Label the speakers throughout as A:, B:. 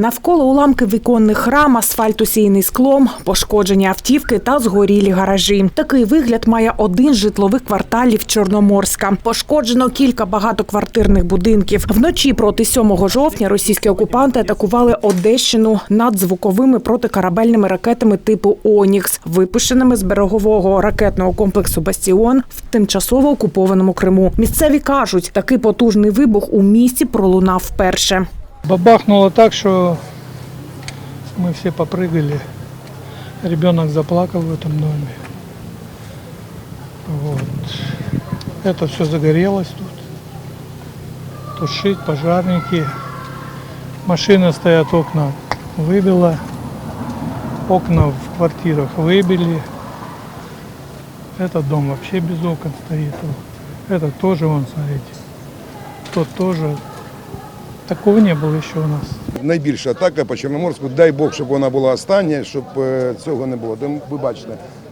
A: Навколо уламки віконних рам, асфальт усіяний склом, пошкоджені автівки та згорілі гаражі. Такий вигляд має один з житлових кварталів Чорноморська. Пошкоджено кілька багатоквартирних будинків. Вночі проти 7 жовтня російські окупанти атакували Одещину надзвуковими протикорабельними ракетами типу Онікс, випущеними з берегового ракетного комплексу Бастіон в тимчасово окупованому Криму. Місцеві кажуть, такий потужний вибух у місті пролунав вперше.
B: Бабахнуло так, что мы все попрыгали. Ребенок заплакал в этом доме. Вот. Это все загорелось тут. Тушить, пожарники. Машины стоят, окна выбило. Окна в квартирах выбили. Этот дом вообще без окон стоит. Этот тоже, вон, смотрите. Тот тоже. Такого не було ще у нас.
C: Найбільша атака по Чорноморську. Дай Бог, щоб вона була остання, щоб е, цього не було. Тому ви бачите,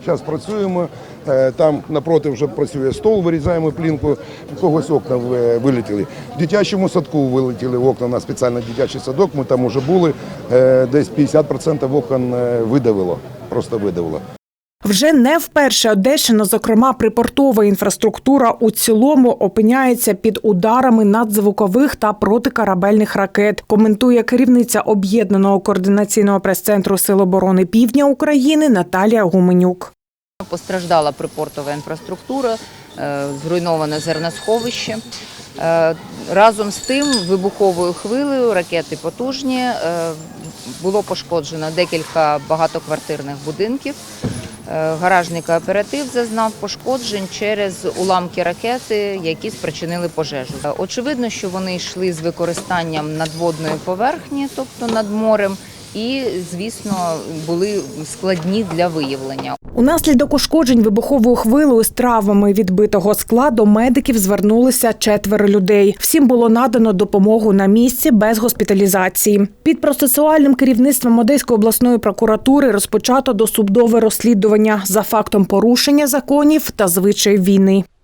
C: зараз працюємо. е, Там напроти вже працює стол, вирізаємо плінку. Когось окна е, вилетіли. В дитячому садку вилетіли окна на спеціальний дитячий садок. Ми там вже були. Десь 50% окон видавило. Просто видавило.
A: Вже не вперше Одещина, зокрема припортова інфраструктура, у цілому опиняється під ударами надзвукових та протикорабельних ракет. Коментує керівниця об'єднаного координаційного прес-центру Сил оборони Півдня України Наталія Гуменюк.
D: Постраждала припортова інфраструктура, е, зруйноване зерносховище. Е, Разом з тим, вибуховою хвилею ракети потужні. е, Було пошкоджено декілька багатоквартирних будинків. Е, Гаражний кооператив зазнав пошкоджень через уламки ракети, які спричинили пожежу. Е, Очевидно, що вони йшли з використанням надводної поверхні, тобто над морем, і, звісно, були складні для виявлення.
A: Унаслідок ушкоджень вибуховою хвилею з травмами відбитого скла до медиків звернулися четверо людей. Всім було надано допомогу на місці без госпіталізації. Під процесуальним керівництвом Одеської обласної прокуратури розпочато досудове розслідування за фактом порушення законів та звичаїв війни.